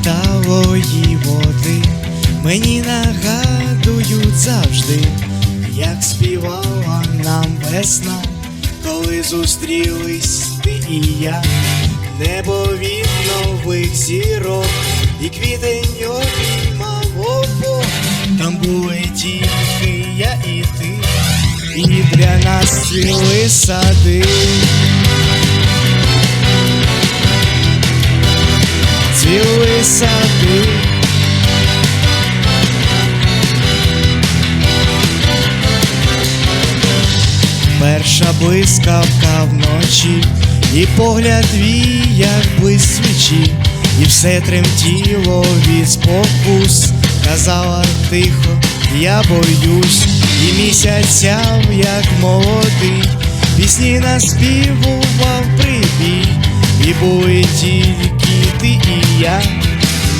сталої води. Мені нагадують завжди, як співала нам весна, коли зустрілись ти і я, небо від нових зірок, і квітень обіймав обох, там були тільки я і ти, і для нас цвіли сади. Цвіли. Перша блискавка вночі, і погляд твій, як блиск свічі, і все тремтіло від спокус, казала тихо, я боюсь, і місяць сяв, як молодий, пісні наспівував прибій, і були тільки ти і я.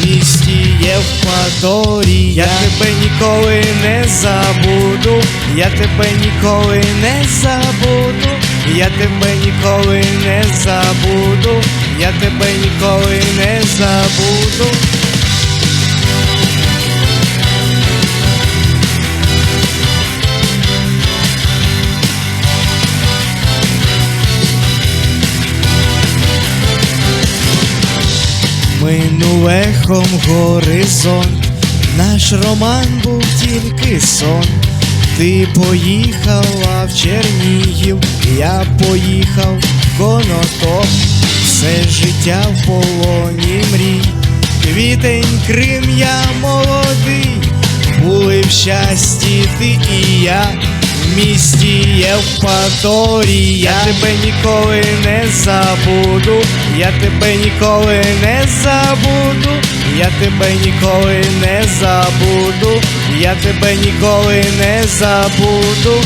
В місті Євпаторія Я тебе ніколи не забуду, я тебе ніколи не забуду, я тебе ніколи не забуду, Минув ехом горизонт, наш роман був тільки сон. Ти поїхала в Чернігів, я поїхав в Конотоп, все життя в полоні мрій, квітень Крим, я молодий, були в щасті ти і я, місті Євпаторія. Я тебе ніколи не забуду, я тебе ніколи не забуду, я тебе ніколи не забуду, я тебе ніколи не забуду.